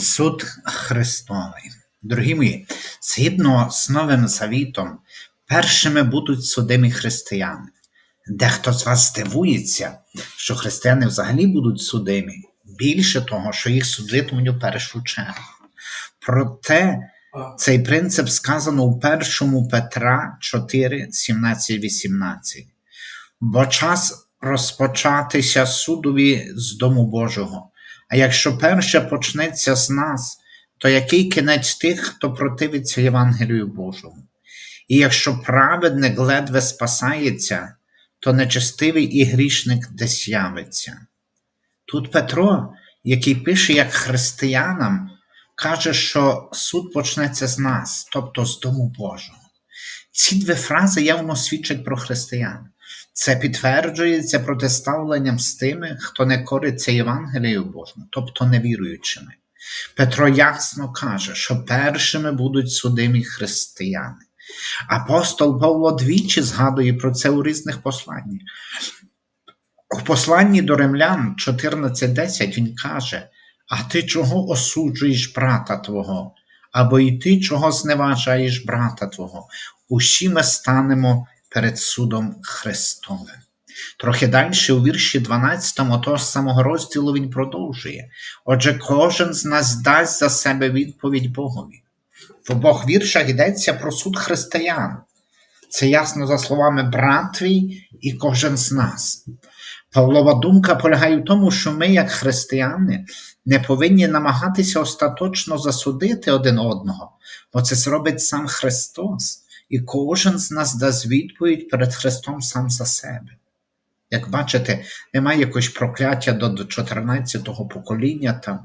Суд Христовий. Дорогі мої, згідно з Новим Завітом, першими будуть судимі християни. Дехто з вас здивується, що християни взагалі будуть судимі. Більше того, що їх судитимуть у першу чергу. Проте цей принцип сказано у 1 Петра 4, 17, 18. Бо час розпочатися судові з дому Божого. А якщо перше почнеться з нас, то який кінець тих, хто противиться Євангелію Божому? І якщо праведник ледве спасається, то нечестивий і грішник десь явиться. Тут Петро, який пише як християнам, каже, що суд почнеться з нас, тобто з Дому Божого. Ці дві фрази явно свідчать про християн. Це підтверджується протиставленням з тими, хто не кориться Євангелію Божому, тобто невіруючими. Петро ясно каже, що першими будуть судимі християни. Апостол Павло двічі згадує про це у різних посланнях. У посланні до римлян 14.10 він каже: А ти чого осуджуєш брата твого? Або й ти чого зневажаєш брата твого? Усі ми станемо перед судом Христовим. Трохи далі у вірші 12 того самого розділу він продовжує. Отже, кожен з нас дасть за себе відповідь Богові. В обох віршах йдеться про суд християн. Це ясно за словами брат твій і кожен з нас. Павлова думка полягає в тому, що ми, як християни, не повинні намагатися остаточно засудити один одного, бо це зробить сам Христос, і кожен з нас дасть відповідь перед Христом сам за себе. Як бачите, немає якогось прокляття до 14-го покоління там.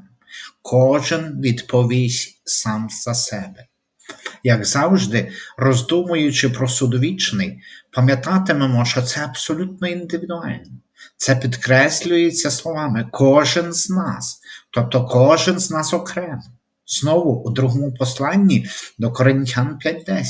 Кожен відповість сам за себе. Як завжди, роздумуючи про суд вічний, пам'ятатимемо, що це абсолютно індивідуально. Це підкреслюється словами кожен з нас, тобто кожен з нас окремо. Знову у другому посланні до Коринтян 5.10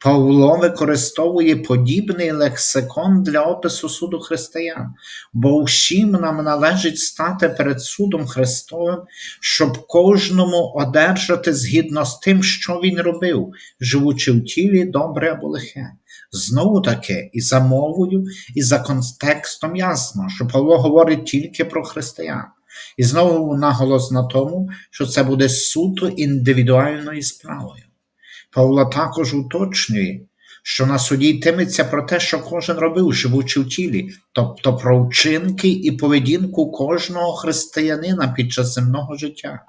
Павло використовує подібний лексикон для опису суду християн, бо всім нам належить стати перед судом Христовим, щоб кожному одержати згідно з тим, що він робив, живучи в тілі добре або лихе. Знову таки, і за мовою, і за контекстом ясно, що Павло говорить тільки про християн. І знову наголос на тому, що це буде суто індивідуальною справою. Павло також уточнює, що на суді йтиметься про те, що кожен робив, живучи в тілі, тобто про вчинки і поведінку кожного християнина під час земного життя.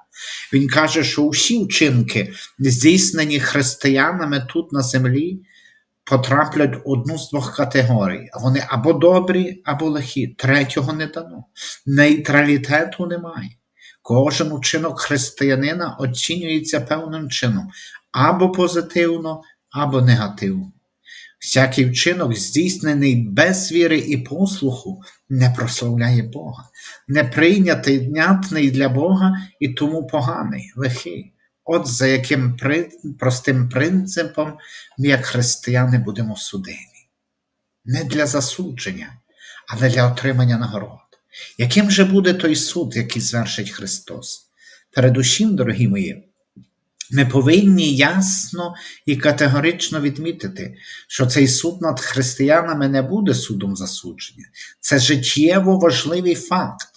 Він каже, що усі вчинки, здійснені християнами тут на землі, потраплять в одну з двох категорій. Вони або добрі, або лихі. Третього не дано. Нейтралітету немає. Кожен учинок християнина оцінюється певним чином або позитивно, або негативно. Всякий вчинок, здійснений без віри і послуху, не прославляє Бога, не прийнятий внятний для Бога і тому поганий, лихий. От за яким при... простим принципом ми, як християни, будемо судимі. Не для засудження, але для отримання нагород. Яким же буде той суд, який звершить Христос? Передусім, дорогі мої, ми повинні ясно і категорично відмітити, що цей суд над християнами не буде судом засудження. Це життєво важливий факт,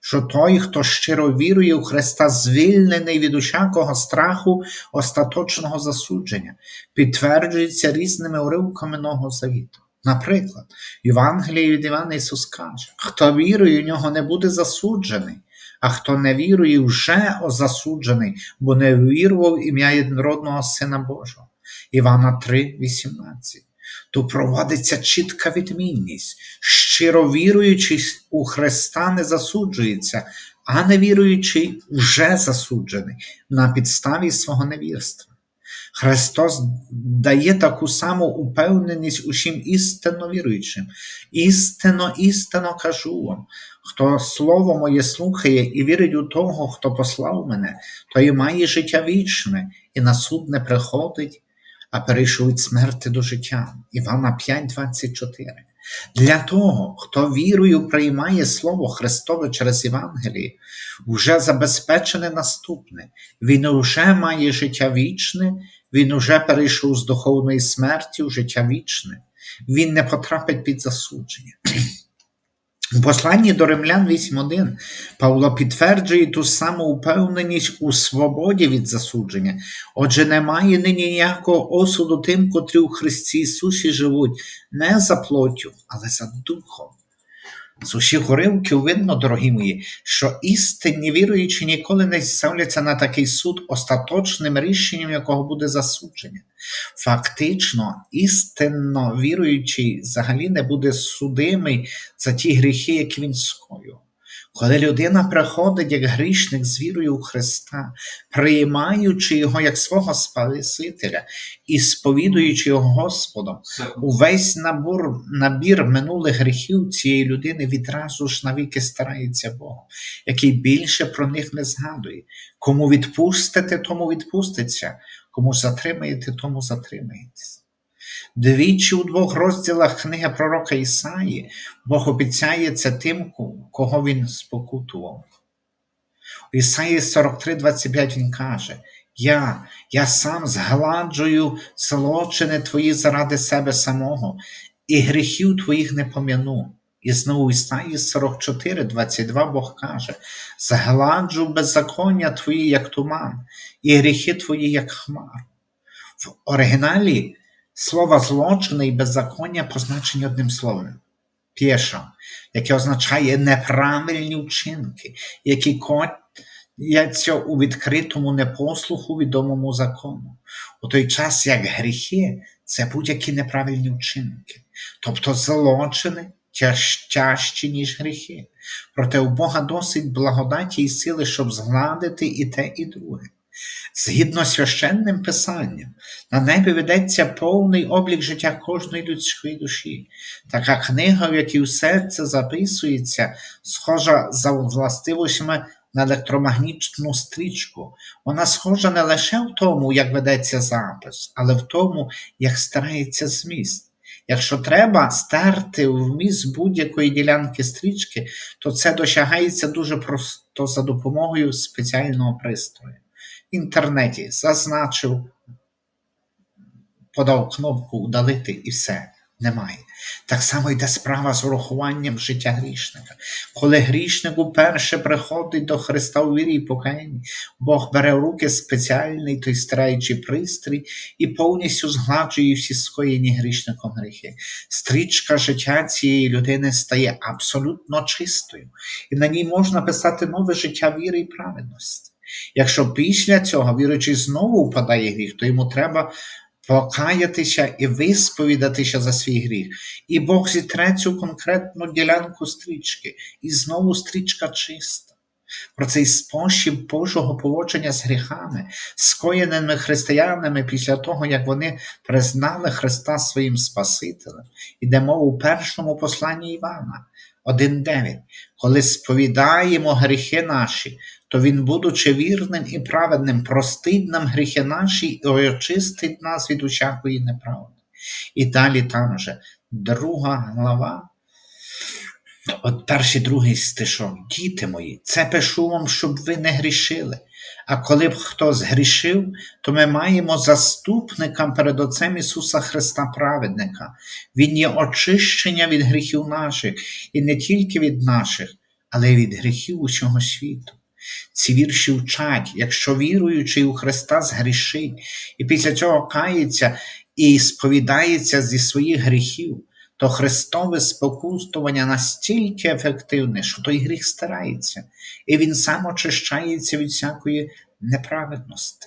що той, хто щиро вірує у Христа, звільнений від усякого страху остаточного засудження, підтверджується різними уривками Нового Завіту. Наприклад, в Євангелії від Івана Ісус каже, хто вірує, у нього не буде засуджений, а хто не вірує, вже засуджений, бо не вірував ім'я єдинородного Сина Божого. Івана 3,18. Тут проводиться чітка відмінність. Щиро віруючий у Христа не засуджується, а невіруючий вже засуджений на підставі свого невірства. Христос дає таку саму упевненість усім істинно віруючим. Істинно, істинно кажу вам, хто слово моє слухає і вірить у того, хто послав мене, той має життя вічне і на суд не приходить, а перейшов від смерти до життя. Івана 5:24. Для того, хто вірою приймає Слово Христове через Євангеліє, вже забезпечене наступне. Він уже має життя вічне, він уже перейшов з духовної смерті в життя вічне. Він не потрапить під засудження. У посланні до Римлян 8.1 Павло підтверджує ту саму упевненість у свободі від засудження. Отже, немає нині ніякого осуду тим, котрі у Христі Ісусі живуть не за плоттю, але за духом. З усіх уривків видно, дорогі мої, що істинні віруючі ніколи не ставляться на такий суд остаточним рішенням, якого буде засудження. Фактично, істинно віруючий взагалі не буде судимий за ті гріхи, які він скоїв. Коли людина приходить як грішник з вірою у Христа, приймаючи його як свого Спасителя і сповідуючи його Господом, увесь набор, набір минулих гріхів цієї людини відразу ж навіки старається Богом, який більше про них не згадує. Кому відпустите, тому відпуститься, кому затримаєте, тому затримаєтесь. Двічі у двох розділах книги пророка Ісаї Бог обіцяє це тим, кого він спокутував. У Ісаї 43, 25 він каже: Я, я сам згладжую злочини твої заради себе самого, і гріхів твоїх не пом'яну. І знову Ісаї 44, 22 Бог каже: Згладжу беззаконня твої, як туман, і гріхи твої, як хмар. В оригіналі слова злочини і беззаконня позначені одним словом пєша, яке означає неправильні вчинки, які кояться у відкритому непослуху відомому закону. У той час, як гріхи, це будь-які неправильні вчинки, тобто злочини тяжчі, ніж гріхи. Проте у Бога досить благодаті і сили, щоб згладити і те, і друге. Згідно священним писанням, на небі ведеться повний облік життя кожної людської душі. Така книга, в якій все це записується, схожа за властивостями на електромагнітну стрічку. Вона схожа не лише в тому, як ведеться запис, але в тому, як старається зміст. Якщо треба стерти вміст будь-якої ділянки стрічки, то це досягається дуже просто за допомогою спеціального пристрою інтернеті зазначив, подав кнопку удалити і все. Немає. Так само йде справа з урахуванням життя грішника. Коли грішник уперше приходить до Христа у вірі і покаянні, Бог бере в руки спеціальний той стираючий пристрій і повністю згладжує всі скоєні грішником гріхи. Стрічка життя цієї людини стає абсолютно чистою, і на ній можна писати нове життя віри і праведності. Якщо після цього віруючий знову впадає гріх, то йому треба покаятися і висповідатися за свій гріх. І Бог зітре цю конкретну ділянку стрічки, і знову стрічка чиста. Про цей спосіб Божого поводження з гріхами, скоєними християнами після того, як вони признали Христа своїм Спасителем, іде мова у першому посланні Івана 1.9. Коли сповідаємо гріхи наші, то Він, будучи вірним і праведним, простить нам гріхи наші і очистить нас від усякої неправди. І далі там же друга глава, от перший другий стишок, діти мої, це пишу вам, щоб ви не грішили. А коли б хто згрішив, то ми маємо заступника перед Отцем Ісуса Христа Праведника. Він є очищення від гріхів наших, і не тільки від наших, але й від гріхів усього світу. Ці вірші вчать, якщо віруючий у Христа згрішить, і після цього кається і сповідається зі своїх гріхів, то Христове спокустування настільки ефективне, що той гріх старається, і він сам очищається від всякої неправедності.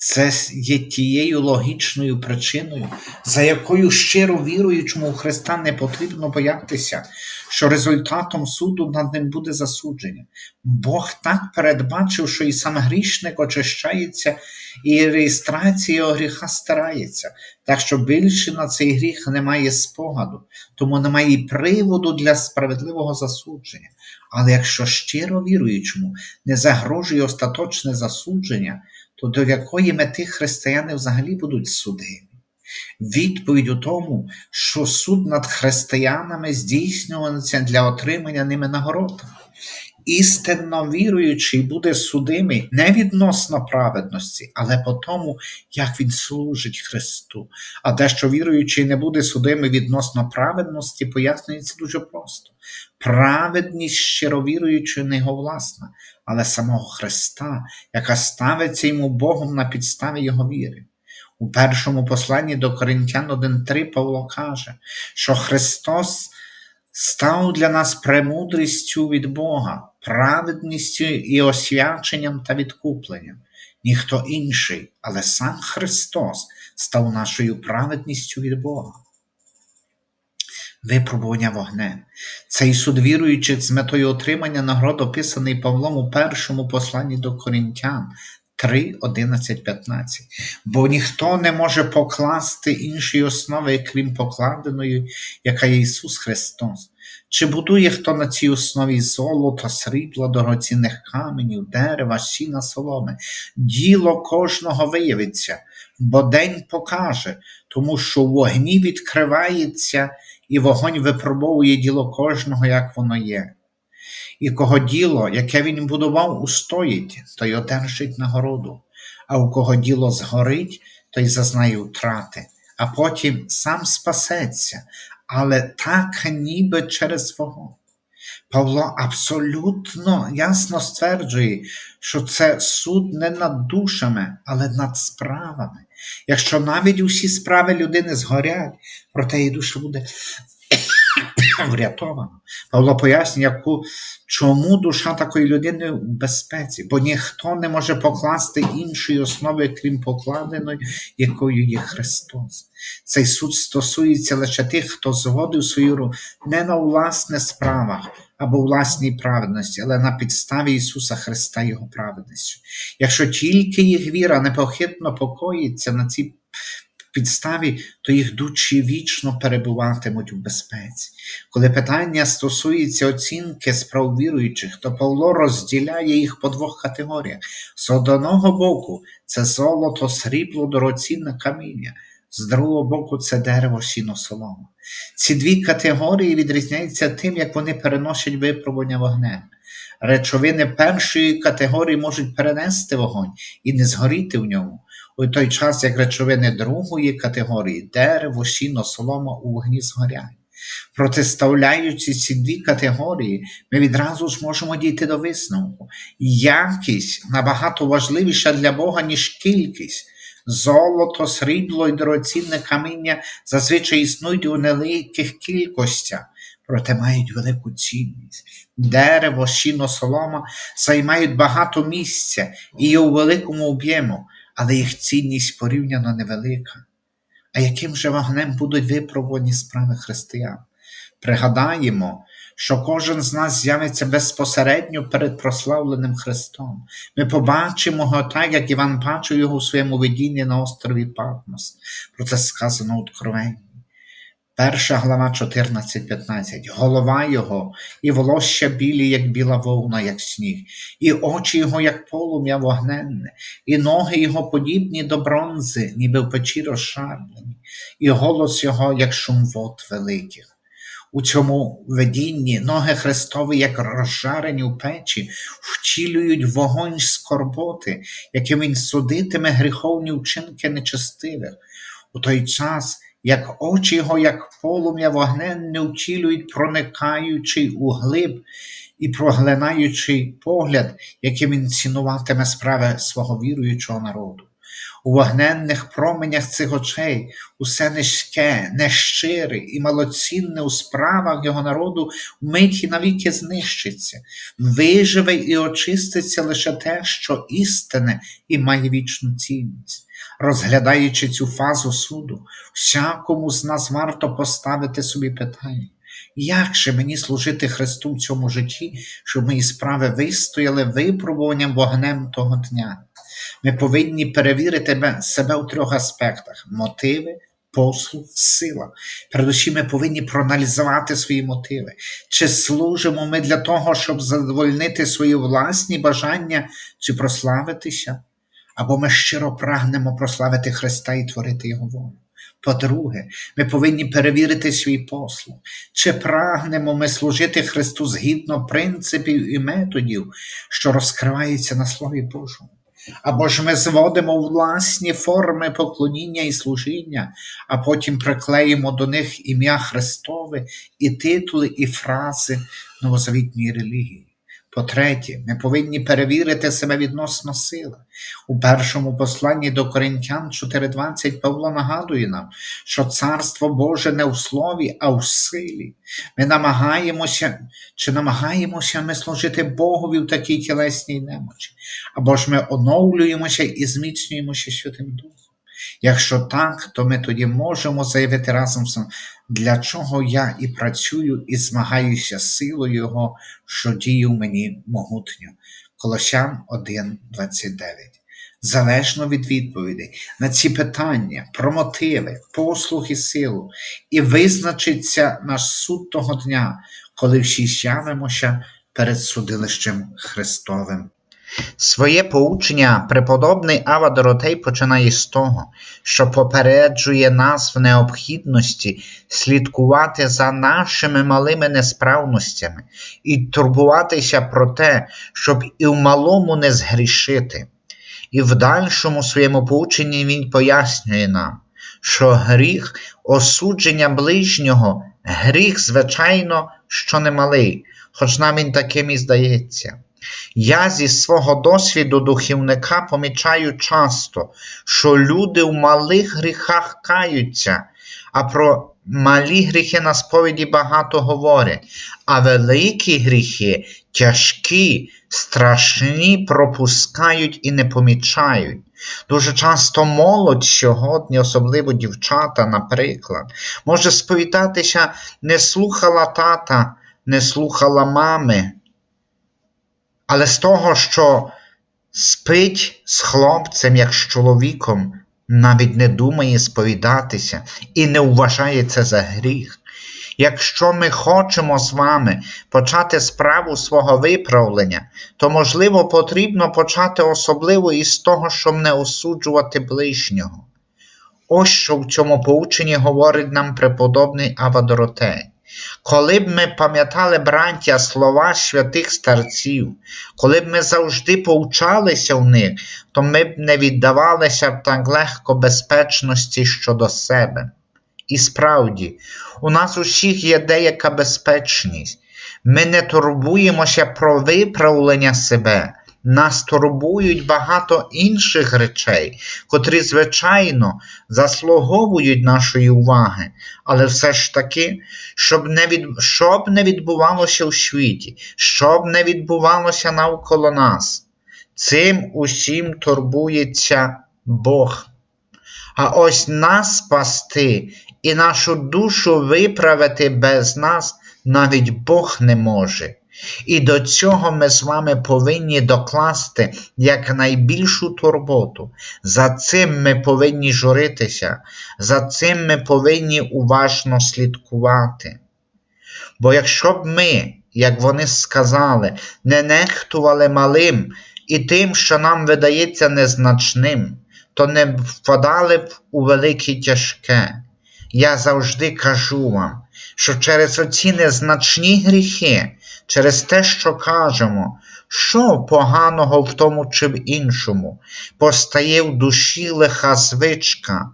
Це є тією логічною причиною, за якою щиро віруючому у Христа не потрібно боятися, що результатом суду над ним буде засудження. Бог так передбачив, що і сам грішник очищається, і реєстрація гріха старається. Так що більше на цей гріх немає спогаду, тому немає і приводу для справедливого засудження. Але якщо щиро віруючому не загрожує остаточне засудження, то до якої мети християни взагалі будуть судимі? Відповідь у тому, що суд над християнами здійснюється для отримання ними нагород. Істинно віруючий буде судимий не відносно праведності, але по тому, як він служить Христу. А те, що віруючий не буде судимий відносно праведності, пояснюється дуже просто. Праведність щировіруючої не його власна, але самого Христа, яка ставиться йому Богом на підставі Його віри. У першому посланні до Коринтян 1.3 Павло каже, що Христос став для нас премудрістю від Бога, праведністю і освяченням та відкупленням. Ніхто інший, але сам Христос став нашою праведністю від Бога. Випробування вогнем. Цей суд віруючих з метою отримання нагород описаний Павлом у першому посланні до Коринтян 3, 11, 15. Бо ніхто не може покласти іншої основи, крім покладеної, яка є Ісус Христос. Чи будує хто на цій основі золото, срібла, дорогоцінних каменів, дерева, сіна, соломи? Діло кожного виявиться, бо день покаже, тому що в вогні відкривається, і вогонь випробовує діло кожного, як воно є. І кого діло, яке він будував, устоїть, той одержить нагороду, а у кого діло згорить, той зазнає втрати, а потім сам спасеться, але так ніби через вогонь. Павло абсолютно ясно стверджує, що це суд не над душами, але над справами. Якщо навіть усі справи людини згорять, проте її душа буде врятована. Павло пояснює, яку, чому душа такої людини в безпеці, бо ніхто не може покласти іншої основи, крім покладеної, якою є Христос. Цей суд стосується лише тих, хто згодив свою руку не на власних справах або власній праведності, але на підставі Ісуса Христа Його праведністю. Якщо тільки їх віра непохитно покоїться на цій підставі, то їх душі вічно перебуватимуть у безпеці. Коли питання стосується оцінки справ віруючих, то Павло розділяє їх по двох категоріях. З одного боку, це золото, срібло, дорогоцінне каміння, з другого боку, це дерево, сіно, солома. Ці дві категорії відрізняються тим, як вони переносять випробування вогнем. Речовини першої категорії можуть перенести вогонь і не згоріти в ньому, у той час як речовини другої категорії дерево, сіно, солома у вогні згоряють. Протиставляючи ці дві категорії, ми відразу ж можемо дійти до висновку. Якість набагато важливіша для Бога, ніж кількість. Золото, срібло і дорогоцінне каміння зазвичай існують у невеликих кількостях, проте мають велику цінність. Дерево, сіно, солома займають багато місця і є у великому об'єму, але їх цінність порівняно невелика. А яким же вогнем будуть випробувані справи християн? Пригадаємо, що кожен з нас з'явиться безпосередньо перед прославленим Христом. Ми побачимо його так, як Іван бачив його у своєму видінні на острові Патмос. Про це сказано у Откровенні. Перша глава 14-15. Голова його, і волосся білі, як біла вовна, як сніг, і очі його, як полум'я вогненне, і ноги його подібні до бронзи, ніби в печі розшарблені, і голос його, як шум вод великих. У цьому видінні ноги Христові, як розжарені в печі, втілюють вогонь скорботи, яким він судитиме гріховні вчинки нечестивих. У той час, як очі його, як полум'я вогненне, втілюють проникаючий у глиб і проглинаючий погляд, яким він цінуватиме справи свого віруючого народу. У вогненних променях цих очей усе низьке, нещире і малоцінне у справах його народу вмить і навіки знищиться, виживе і очиститься лише те, що істине і має вічну цінність. Розглядаючи цю фазу суду, всякому з нас варто поставити собі питання. Як же мені служити Христу в цьому житті, щоб мої справи вистояли випробуванням вогнем того дня? Ми повинні перевірити себе у трьох аспектах: мотиви, послуг, сила. Передусім ми повинні проаналізувати свої мотиви. Чи служимо ми для того, щоб задовольнити свої власні бажання чи прославитися? Або ми щиро прагнемо прославити Христа і творити Його волю. По-друге, ми повинні перевірити свій послуг. Чи прагнемо ми служити Христу згідно принципів і методів, що розкриваються на Слові Божому? Або ж ми зводимо власні форми поклоніння і служіння, а потім приклеїмо до них ім'я Христове і титули, і фрази новозавітньої релігії. По-третє, ми повинні перевірити себе відносно сили. У першому посланні до Коринтян 4.20 Павло нагадує нам, що Царство Боже не в слові, а в силі. Ми намагаємося, чи намагаємося ми служити Богові в такій тілесній немочі, або ж ми оновлюємося і зміцнюємося Святим Духом. Якщо так, то ми тоді можемо заявити разом для чого я і працюю, і змагаюся з силою Його, що діє в мені могутньо. Колосян 1.29. Залежно від відповідей на ці питання про мотиви, послуг і силу, і визначиться наш суд того дня, коли всі з'явимося перед судилищем Христовим. Своє поучення преподобний Ава Доротей починає з того, що попереджує нас в необхідності слідкувати за нашими малими несправностями і турбуватися про те, щоб і в малому не згрішити. І в дальшому своєму поученні він пояснює нам, що гріх осудження ближнього, гріх, звичайно, що немалий, хоч нам він таким і здається. Я зі свого досвіду духівника помічаю часто, що люди в малих гріхах каються, а про малі гріхи на сповіді багато говорять, а великі гріхи, тяжкі, страшні пропускають і не помічають. Дуже часто молодь сьогодні, особливо дівчата, наприклад, може сповідатися, не слухала тата, не слухала мами. Але з того, що спить з хлопцем, як з чоловіком, навіть не думає сповідатися і не вважає це за гріх. Якщо ми хочемо з вами почати справу свого виправлення, то, можливо, потрібно почати особливо із того, щоб не осуджувати ближнього. Ось що в цьому поученні говорить нам преподобний Авадоротей. Коли б ми пам'ятали, браття, слова святих старців, коли б ми завжди повчалися в них, то ми б не віддавалися так легко безпечності щодо себе. І справді, у нас усіх є деяка безпечність. Ми не турбуємося про виправлення себе, нас турбують багато інших речей, котрі, звичайно, заслуговують нашої уваги, але все ж таки, щоб не від... щоб не відбувалося у світі, щоб не відбувалося навколо нас. Цим усім турбується Бог. А ось нас спасти і нашу душу виправити без нас навіть Бог не може. І до цього ми з вами повинні докласти якнайбільшу турботу. За цим ми повинні журитися, за цим ми повинні уважно слідкувати. Бо якщо б ми, як вони сказали, не нехтували малим і тим, що нам видається незначним, то не впадали б у велике тяжке. Я завжди кажу вам, що через оці незначні гріхи через те, що кажемо, що поганого в тому чи в іншому, постає в душі лиха звичка,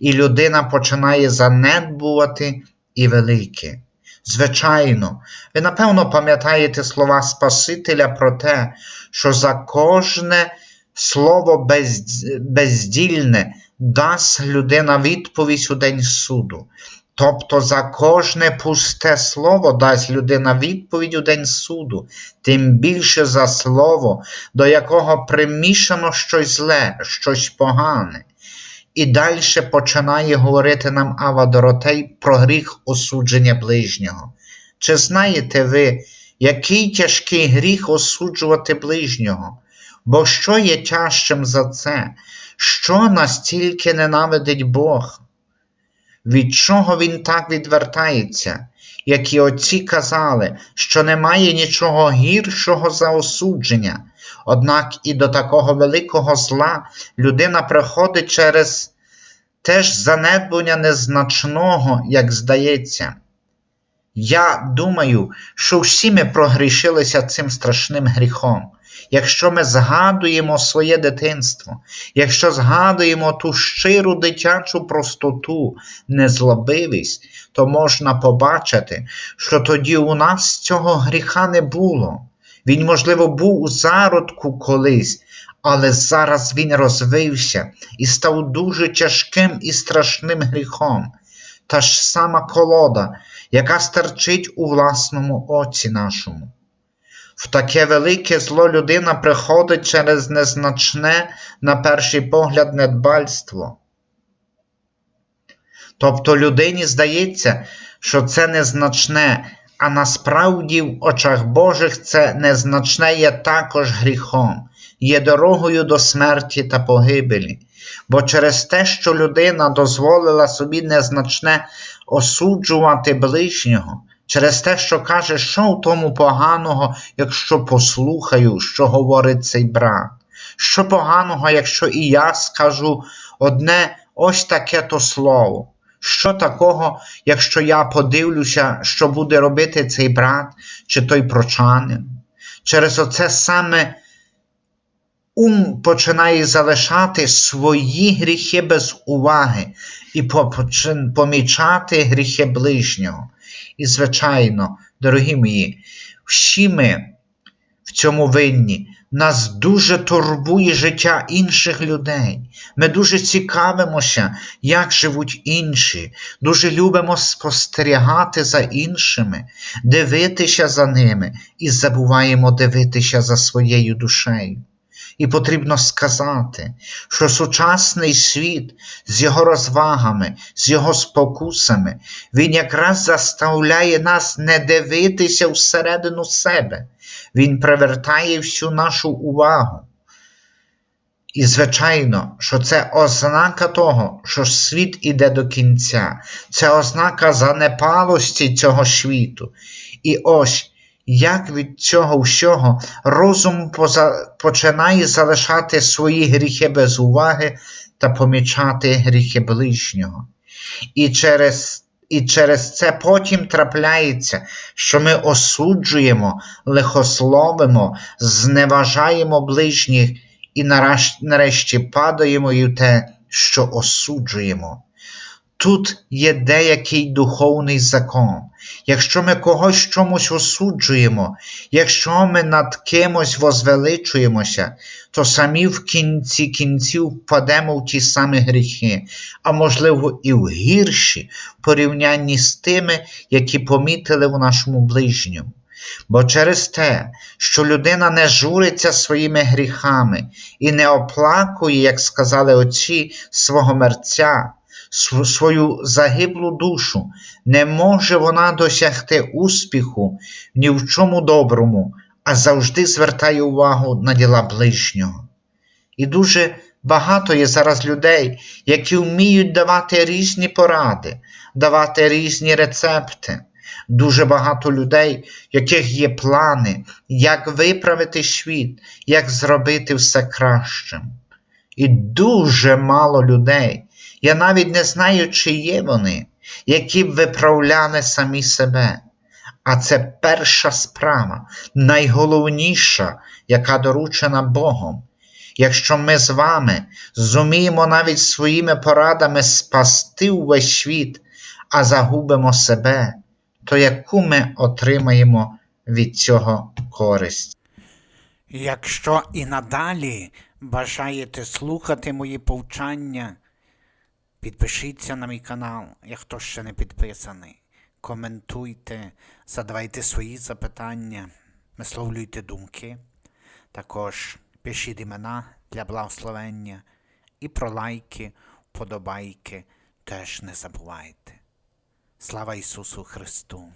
і людина починає занедбувати і велике. Звичайно, ви напевно пам'ятаєте слова Спасителя про те, що за кожне слово без, бездільне дасть людина відповідь у день суду. Тобто за кожне пусте слово дасть людина відповідь у день суду, тим більше за слово, до якого примішано щось зле, щось погане. І далі починає говорити нам Ава Доротей про гріх осудження ближнього. Чи знаєте ви, який тяжкий гріх осуджувати ближнього? Бо що є тяжчим за це? Що настільки ненавидить Бог? Від чого він так відвертається, як і отці казали, що немає нічого гіршого за осудження. Однак і до такого великого зла людина приходить через теж занедбання незначного, як здається. Я думаю, що всі ми прогрішилися цим страшним гріхом. Якщо ми згадуємо своє дитинство, якщо згадуємо ту щиру дитячу простоту, незлобивість, то можна побачити, що тоді у нас цього гріха не було. Він, можливо, був у зародку колись, але зараз він розвився і став дуже тяжким і страшним гріхом. Та ж сама колода, яка стерчить у власному оці нашому. В таке велике зло людина приходить через незначне, на перший погляд, недбальство. Тобто людині здається, що це незначне, а насправді в очах Божих це незначне є також гріхом, є дорогою до смерті та погибелі. Бо через те, що людина дозволила собі незначне осуджувати ближнього, через те, що каже, що в тому поганого, якщо послухаю, що говорить цей брат, що поганого, якщо і я скажу одне ось таке то слово. Що такого, якщо я подивлюся, що буде робити цей брат чи той прочанин? Через оце саме ум починає залишати свої гріхи без уваги і помічати гріхи ближнього. І, звичайно, дорогі мої, всі ми в цьому винні. Нас дуже турбує життя інших людей. Ми дуже цікавимося, як живуть інші, дуже любимо спостерігати за іншими, дивитися за ними і забуваємо дивитися за своєю душею. І потрібно сказати, що сучасний світ з його розвагами, з його спокусами, він якраз заставляє нас не дивитися всередину себе. Він привертає всю нашу увагу. І, звичайно, що це ознака того, що світ іде до кінця, це ознака занепалості цього світу. І ось як від цього всього розум починає залишати свої гріхи без уваги та помічати гріхи ближнього. І через, і через це потім трапляється, що ми осуджуємо, лихословимо, зневажаємо ближніх і нарешті падаємо і в те, що осуджуємо. Тут є деякий духовний закон. Якщо ми когось чомусь осуджуємо, якщо ми над кимось возвеличуємося, то самі в кінці кінців впадемо в ті самі гріхи, а можливо і в гірші в порівнянні з тими, які помітили в нашому ближньому. Бо через те, що людина не журиться своїми гріхами і не оплакує, як сказали отці, свого мерця, свою загиблу душу, не може вона досягти успіху ні в чому доброму, а завжди звертає увагу на діла ближнього. І дуже багато є зараз людей, які вміють давати різні поради, давати різні рецепти. Дуже багато людей, яких є плани, як виправити світ, як зробити все кращим. І дуже мало людей, я навіть не знаю, чи є вони, які б виправляли самі себе. А це перша справа, найголовніша, яка доручена Богом. Якщо ми з вами зуміємо навіть своїми порадами спасти увесь світ, а загубимо себе, то яку ми отримаємо від цього користь? Якщо і надалі бажаєте слухати мої повчання, підпишіться на мій канал, як хто ще не підписаний. Коментуйте, задавайте свої запитання, висловлюйте думки. Також пишіть імена для благословення і про лайки, подобайки теж не забувайте. Слава Ісусу Христу!